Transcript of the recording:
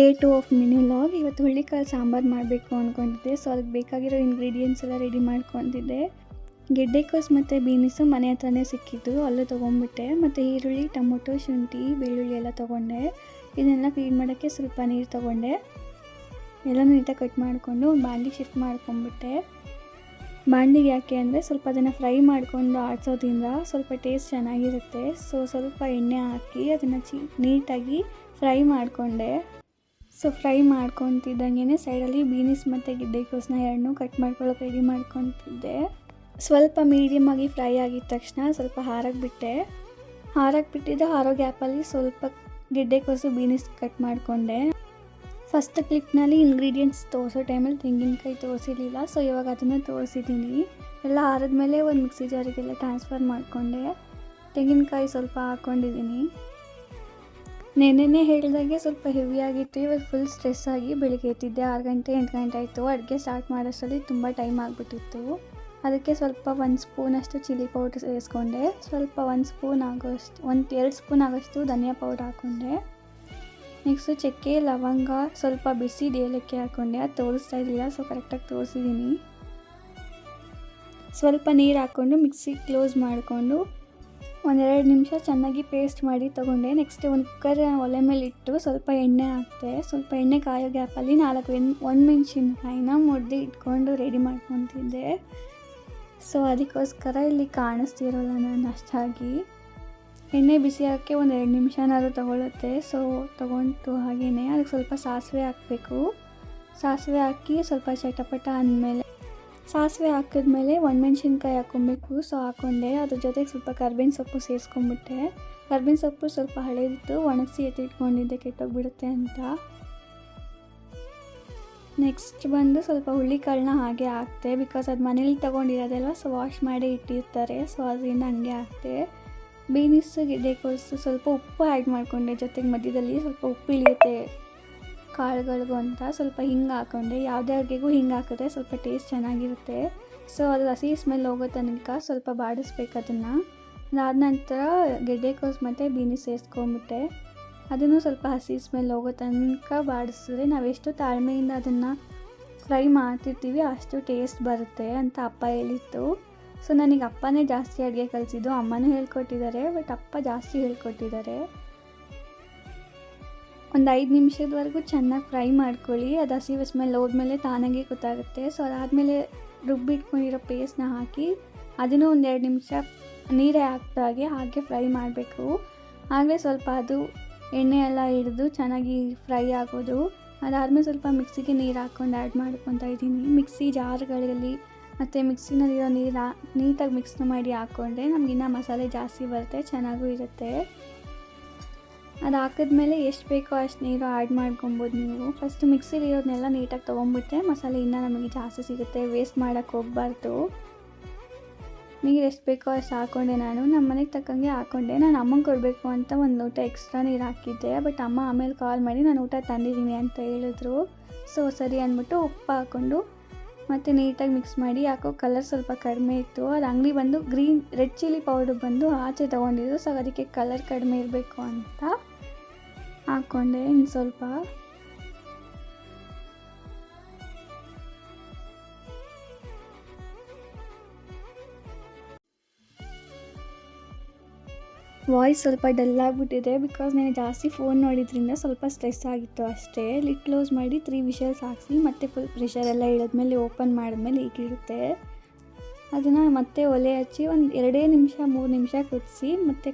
Day two of mini log ಇವತ್ತು ಹುಳ್ಳಿಕಾಳು ಸಾಂಬಾರು ಮಾಡಬೇಕು ಅಂದ್ಕೊಂಡಿದ್ದೆ ಸೊ ಅದಕ್ಕೆ ಬೇಕಾಗಿರೋ ಇಂಗ್ರೀಡಿಯೆಂಟ್ಸ್ ಎಲ್ಲ ರೆಡಿ ಮಾಡ್ಕೊತಿದ್ದೆ ಗೆಡ್ಡೆಕೋಸ್ ಮತ್ತು ಬೀನಿಸು ಮನೆ ಹತ್ರನೇ ಸಿಕ್ಕಿದ್ದು, ಅಲ್ಲೂ ತೊಗೊಂಡ್ಬಿಟ್ಟೆ. ಮತ್ತು ಈರುಳ್ಳಿ, ಟೊಮೊಟೊ, ಶುಂಠಿ, ಬೆಳ್ಳುಳ್ಳಿ ಎಲ್ಲ ತೊಗೊಂಡೆ. ಇದನ್ನೆಲ್ಲ ಕ್ಲೀನ್ ಮಾಡೋಕ್ಕೆ ಸ್ವಲ್ಪ ನೀರು ತೊಗೊಂಡೆ. ಎಲ್ಲ ನೀಟಾಗಿ ಕಟ್ ಮಾಡಿಕೊಂಡು ಒಂದು ಬಾಂಡಿಗೆ ಶಿಫ್ಟ್ ಮಾಡ್ಕೊಂಬಿಟ್ಟೆ ಬಾಂಡಿಗೆ ಯಾಕೆ ಅಂದರೆ ಸ್ವಲ್ಪ ಅದನ್ನು ಫ್ರೈ ಮಾಡಿಕೊಂಡು ಆಡಿಸೋದ್ರಿಂದ ಸ್ವಲ್ಪ ಟೇಸ್ಟ್ ಚೆನ್ನಾಗಿರುತ್ತೆ. ಸೊ ಸ್ವಲ್ಪ ಎಣ್ಣೆ ಹಾಕಿ ಅದನ್ನು ಚಿ ನೀಟಾಗಿ ಫ್ರೈ ಮಾಡಿಕೊಂಡೆ. ಸೊ ಫ್ರೈ ಮಾಡ್ಕೊತಿದ್ದಂಗೆ ಸೈಡಲ್ಲಿ ಬೀನಿಸ್ ಮತ್ತು ಗಿಡ್ಡೆಕೋಸನ್ನ ಎರಡನ್ನೂ ಕಟ್ ಮಾಡ್ಕೊಳ್ಳೋಕೆ ರೆಡಿ ಮಾಡ್ಕೊತಿದ್ದೆ. ಸ್ವಲ್ಪ ಮೀಡಿಯಮ್ ಆಗಿ ಫ್ರೈ ಆಗಿದ ತಕ್ಷಣ ಸ್ವಲ್ಪ ಹಾರಕ್ಕೆ ಬಿಟ್ಟೆ. ಹಾರಕ್ಕೆ ಬಿಟ್ಟಿದ್ದ ಹಾರೋ ಗ್ಯಾಪಲ್ಲಿ ಸ್ವಲ್ಪ ಗಿಡ್ಡೆಕೋಸು ಬೀನಿಸ್ ಕಟ್ ಮಾಡಿಕೊಂಡೆ. ಫಸ್ಟ್ ಕ್ಲಿಪ್ನಲ್ಲಿ ಇಂಗ್ರೀಡಿಯೆಂಟ್ಸ್ ತೋರಿಸೋ ಟೈಮಲ್ಲಿ ತೆಂಗಿನಕಾಯಿ ತೋರಿಸಿರಲಿಲ್ಲ, ಸೊ ಇವಾಗ ಅದನ್ನು ತೋರಿಸಿದ್ದೀನಿ. ಎಲ್ಲ ಆರಿದ್ಮೇಲೆ ಒಂದು ಮಿಕ್ಸಿ ಜಾರಿಗೆಲ್ಲ ಟ್ರಾನ್ಸ್ಫರ್ ಮಾಡಿಕೊಂಡೆ. ತೆಂಗಿನಕಾಯಿ ಸ್ವಲ್ಪ ಹಾಕ್ಕೊಂಡಿದ್ದೀನಿ ನೆನ್ನೆನೇ ಹೇಳಿದಾಗೆ ಸ್ವಲ್ಪ ಹೆವಿ ಆಗಿತ್ತು ಇವತ್ತು ಫುಲ್ ಸ್ಟ್ರೆಸ್ ಆಗಿ ಬೆಳಿಗ್ಗೆ ಎತ್ತಿದ್ದೆ ಆರು ಗಂಟೆ, ಎಂಟು ಗಂಟೆ ಆಯಿತು. ಅಡುಗೆ ಸ್ಟಾರ್ಟ್ ಮಾಡೋಷ್ಟರಲ್ಲಿ ತುಂಬ ಟೈಮ್ ಆಗಿಬಿಟ್ಟಿತ್ತು. ಅದಕ್ಕೆ ಸ್ವಲ್ಪ ಒಂದು ಸ್ಪೂನಷ್ಟು ಚಿಲ್ಲಿ ಪೌಡ್ರ್ ಸೇರಿಸ್ಕೊಂಡೆ. ಸ್ವಲ್ಪ ಒಂದು ಸ್ಪೂನ್ ಆಗೋಷ್ಟು, ಒಂದು ಎರಡು ಸ್ಪೂನ್ ಆಗೋಷ್ಟು ಧನಿಯಾ ಪೌಡ್ರ್ ಹಾಕ್ಕೊಂಡೆ ನೆಕ್ಸ್ಟು ಚಕ್ಕೆ, ಲವಂಗ, ಸ್ವಲ್ಪ ಬಿಸಿದ ಏಲಕ್ಕಿ ಹಾಕ್ಕೊಂಡೆ ಅದು ತೋರಿಸ್ತಾ ಇರಲಿಲ್ಲ ಸೊ ಕರೆಕ್ಟಾಗಿ ತೋರಿಸಿದ್ದೀನಿ. ಸ್ವಲ್ಪ ನೀರು ಹಾಕ್ಕೊಂಡು ಮಿಕ್ಸಿ ಕ್ಲೋಸ್ ಮಾಡಿಕೊಂಡು ಒಂದೆರಡು ನಿಮಿಷ ಚೆನ್ನಾಗಿ ಪೇಸ್ಟ್ ಮಾಡಿ ತೊಗೊಂಡೆ. ನೆಕ್ಸ್ಟ್ ಒಂದು ಕುಕ್ಕರ್ ಒಲೆ ಮೇಲೆ ಇಟ್ಟು ಸ್ವಲ್ಪ ಎಣ್ಣೆ ಹಾಕ್ತೆ. ಸ್ವಲ್ಪ ಎಣ್ಣೆ ಕಾಯೋ ಗ್ಯಾಪಲ್ಲಿ ನಾಲ್ಕು ಎಣ್, ಒಂದು ಮೆಣಸಿನ್ಕಾಯಿನ ಮುಡ್ದು ಇಟ್ಕೊಂಡು ರೆಡಿ ಮಾಡ್ಕೊತಿದ್ದೆ. ಸೊ ಅದಕ್ಕೋಸ್ಕರ ಇಲ್ಲಿ ಕಾಣಿಸ್ತಿರೋಲ್ಲ ನಾನು ಅಷ್ಟಾಗಿ. ಎಣ್ಣೆ ಬಿಸಿ ಹಾಕಿ ಒಂದು ಎರಡು ನಿಮಿಷನಾದರೂ ತೊಗೊಳುತ್ತೆ. ಸೊ ತೊಗೊಂಡು ಹಾಗೆಯೇ ಅದಕ್ಕೆ ಸ್ವಲ್ಪ ಸಾಸಿವೆ ಹಾಕಬೇಕು. ಸಾಸಿವೆ ಹಾಕಿ ಸ್ವಲ್ಪ ಚಟಪಟ ಅಂದಮೇಲೆ ಸಾಸಿವೆ ಹಾಕಿದ್ಮೇಲೆ ಒಣಮೆಣ್ಸಿನ್ಕಾಯಿ ಹಾಕ್ಕೊಬೇಕು, ಸೊ ಹಾಕೊಂಡೆ. ಅದ್ರ ಜೊತೆಗೆ ಸ್ವಲ್ಪ ಕರ್ಬೇವಿನ ಸೊಪ್ಪು ಸೇರಿಸ್ಕೊಂಬಿಟ್ಟೆ. ಕರ್ಬೇವಿನ ಸೊಪ್ಪು ಸ್ವಲ್ಪ ಹಳೇದಿತ್ತು, ಒಣಗಿಸಿ ಎತ್ತಿಟ್ಕೊಂಡಿದ್ದೆ, ಕೆಟ್ಟೋಗ್ಬಿಡುತ್ತೆ ಅಂತ. ನೆಕ್ಸ್ಟ್ ಬಂದು ಸ್ವಲ್ಪ ಹುಳ್ಳಿಕಾಳನ್ನ ಹಾಗೆ ಹಾಕ್ತೆ ಬಿಕಾಸ್ ಅದು ಮನೇಲಿ ತೊಗೊಂಡಿರೋದೆಲ್ಲ ಸೊ ವಾಶ್ ಮಾಡಿ ಇಟ್ಟಿರ್ತಾರೆ ಸೊ ಅದರಿಂದ ಹಂಗೆ ಹಾಕ್ತೆ. ಬೀನಿಸ್ ಗೆಡ್ಡೆಕೋಸು ಸ್ವಲ್ಪ ಉಪ್ಪು ಆ್ಯಡ್ ಮಾಡಿಕೊಂಡೆ, ಜೊತೆಗೆ ಮಧ್ಯದಲ್ಲಿ ಸ್ವಲ್ಪ ಉಪ್ಪು ಇಳಿಯುತ್ತೆ ಕಾಳುಗಳಿಗೂ ಅಂತ ಸ್ವಲ್ಪ ಹಿಂಗೆ ಹಾಕೊಂಡೆ. ಯಾವುದೇ ಅಡುಗೆಗೂ ಹಿಂಗೆ ಹಾಕಿದ್ರೆ ಸ್ವಲ್ಪ ಟೇಸ್ಟ್ ಚೆನ್ನಾಗಿರುತ್ತೆ. ಸೊ ಅದು ಹಸಿ ಸ್ಮೆಲ್ ಹೋಗೋ ತನಕ ಸ್ವಲ್ಪ ಬಾಡಿಸ್ಬೇಕು ಅದನ್ನು. ಅದಾದ ನಂತರ ಗೆಡ್ಡೆಕೋಸು ಮತ್ತು ಬೀನಿ ಸೇರಿಸ್ಕೊಂಬಿಟ್ಟೆ. ಅದನ್ನು ಸ್ವಲ್ಪ ಹಸಿ ಸ್ಮೆಲ್ ಹೋಗೋ ತನಕ ಬಾಡಿಸಿದ್ರೆ ನಾವೆಷ್ಟು ತಾಳ್ಮೆಯಿಂದ ಅದನ್ನು ಫ್ರೈ ಮಾಡ್ತಿರ್ತೀವಿ ಅಷ್ಟು ಟೇಸ್ಟ್ ಬರುತ್ತೆ ಅಂತ ಅಪ್ಪ ಹೇಳಿತ್ತು ಸೊ ನನಗೆ ಅಪ್ಪನೇ ಜಾಸ್ತಿ ಅಡುಗೆ ಕಲಿಸಿದ್ದು. ಅಮ್ಮನೂ ಹೇಳ್ಕೊಟ್ಟಿದ್ದಾರೆ ಬಟ್ ಅಪ್ಪ ಜಾಸ್ತಿ ಹೇಳ್ಕೊಟ್ಟಿದ್ದಾರೆ. ಒಂದು ಐದು ನಿಮಿಷದವರೆಗೂ ಚೆನ್ನಾಗಿ ಫ್ರೈ ಮಾಡ್ಕೊಳ್ಳಿ. ಅದು ಹಸಿ ಸ್ಮೆಲ್ ಹೋದ್ಮೇಲೆ ತಾನಾಗೆ ಗೊತ್ತಾಗುತ್ತೆ. ಸೊ ಅದಾದಮೇಲೆ ರುಬ್ಬಿಟ್ಕೊಂಡಿರೋ ಪೇಸ್ಟ್ನ ಹಾಕಿ ಅದನ್ನು ಒಂದು ಎರಡು ನಿಮಿಷ ನೀರೇ ಹಾಕ್ದಾಗೆ ಹಾಗೆ ಫ್ರೈ ಮಾಡಬೇಕು. ಆಗಲೇ ಸ್ವಲ್ಪ ಅದು ಎಣ್ಣೆ ಎಲ್ಲ ಹಿಡಿದು ಚೆನ್ನಾಗಿ ಫ್ರೈ ಆಗೋದು. ಅದಾದಮೇಲೆ ಸ್ವಲ್ಪ ಮಿಕ್ಸಿಗೆ ನೀರು ಹಾಕ್ಕೊಂಡು ಆ್ಯಡ್ ಮಾಡ್ಕೊತಾ ಇದ್ದೀನಿ. ಮಿಕ್ಸಿ ಜಾರ್ಗಳಲ್ಲಿ ಮತ್ತು ಮಿಕ್ಸಿನಲ್ಲಿರೋ ನೀರು ನೀಟಾಗಿ ಮಿಕ್ಸ್ ಮಾಡಿ ಹಾಕ್ಕೊಂಡ್ರೆ ನಮಗಿನ್ನ ಮಸಾಲೆ ಜಾಸ್ತಿ ಬರುತ್ತೆ, ಚೆನ್ನಾಗೂ ಇರುತ್ತೆ. ಅದು ಹಾಕಿದ್ಮೇಲೆ ಎಷ್ಟು ಬೇಕೋ ಅಷ್ಟು ನೀರು ಆ್ಯಡ್ ಮಾಡ್ಕೊಬೋದು ನೀವು. ಫಸ್ಟ್ ಮಿಕ್ಸಿಲಿ ಇರೋದನ್ನೆಲ್ಲ ನೀಟಾಗಿ ತೊಗೊಂಬಿಟ್ರೆ ಮಸಾಲೆ ಇನ್ನೂ ನಮಗೆ ಜಾಸ್ತಿ ಸಿಗುತ್ತೆ. ವೇಸ್ಟ್ ಮಾಡೋಕ್ಕೆ ಹೋಗ್ಬಾರ್ದು. ನೀರು ಎಷ್ಟು ಬೇಕೋ ಅಷ್ಟು ಹಾಕ್ಕೊಂಡೆ ನಾನು. ನಮ್ಮ ಮನೆಗೆ ತಕ್ಕಂಗೆ ಹಾಕ್ಕೊಂಡೆ ನಾನು ಅಮ್ಮಂಗೆ ಕೊಡಬೇಕು ಅಂತ ಒಂದು ಊಟ ಎಕ್ಸ್ಟ್ರಾ ನೀರು ಹಾಕಿದ್ದೆ. ಬಟ್ ಅಮ್ಮ ಆಮೇಲೆ ಕಾಲ್ ಮಾಡಿ ನಾನು ಊಟ ತಂದಿದ್ದೀನಿ ಅಂತ ಹೇಳಿದ್ರು. ಸೊ ಸರಿ ಅಂದ್ಬಿಟ್ಟು ಉಪ್ಪು ಹಾಕ್ಕೊಂಡು ಮತ್ತು ನೀಟಾಗಿ ಮಿಕ್ಸ್ ಮಾಡಿ ಯಾಕೋ ಕಲರ್ ಸ್ವಲ್ಪ ಕಡಿಮೆ ಇತ್ತು. ಅದು ಅಂಗಡಿ ಬಂದು ಗ್ರೀನ್ ರೆಡ್ ಚಿಲ್ಲಿ ಪೌಡರ್ ಬಂದು ಆಚೆ ತೊಗೊಂಡಿದ್ರು. ಸೊ ಅದಕ್ಕೆ ಕಲರ್ ಕಡಿಮೆ ಇರಬೇಕು ಅಂತ. ಹಾಕ್ಕೊಂಡೆ ಇನ್ನು ಸ್ವಲ್ಪ. ವಾಯ್ಸ್ ಸ್ವಲ್ಪ ಡಲ್ ಆಗಿಬಿಟ್ಟಿದೆ ಬಿಕಾಸ್ ನಾನು ಜಾಸ್ತಿ ಫೋನ್ ನೋಡಿದ್ರಿಂದ ಸ್ವಲ್ಪ ಸ್ಟ್ರೆಸ್ ಆಗಿತ್ತು ಅಷ್ಟೇ. ಲಿಟ್ ಕ್ಲೋಸ್ ಮಾಡಿ ತ್ರೀ ವಿಷಲ್ಸ್ ಹಾಕಿಸಿ ಮತ್ತೆ ಫುಲ್ ಪ್ರೆಷರ್ ಎಲ್ಲ ಇಳಿದ್ಮೇಲೆ ಓಪನ್ ಮಾಡಿದ್ಮೇಲೆ ಈಗಿರುತ್ತೆ ಅದನ್ನು ಮತ್ತೆ ಒಲೆ ಹಚ್ಚಿ ಒಂದು ಎರಡೇ ನಿಮಿಷ, ಮೂರು ನಿಮಿಷ ಕುದಿಸಿ ಮತ್ತು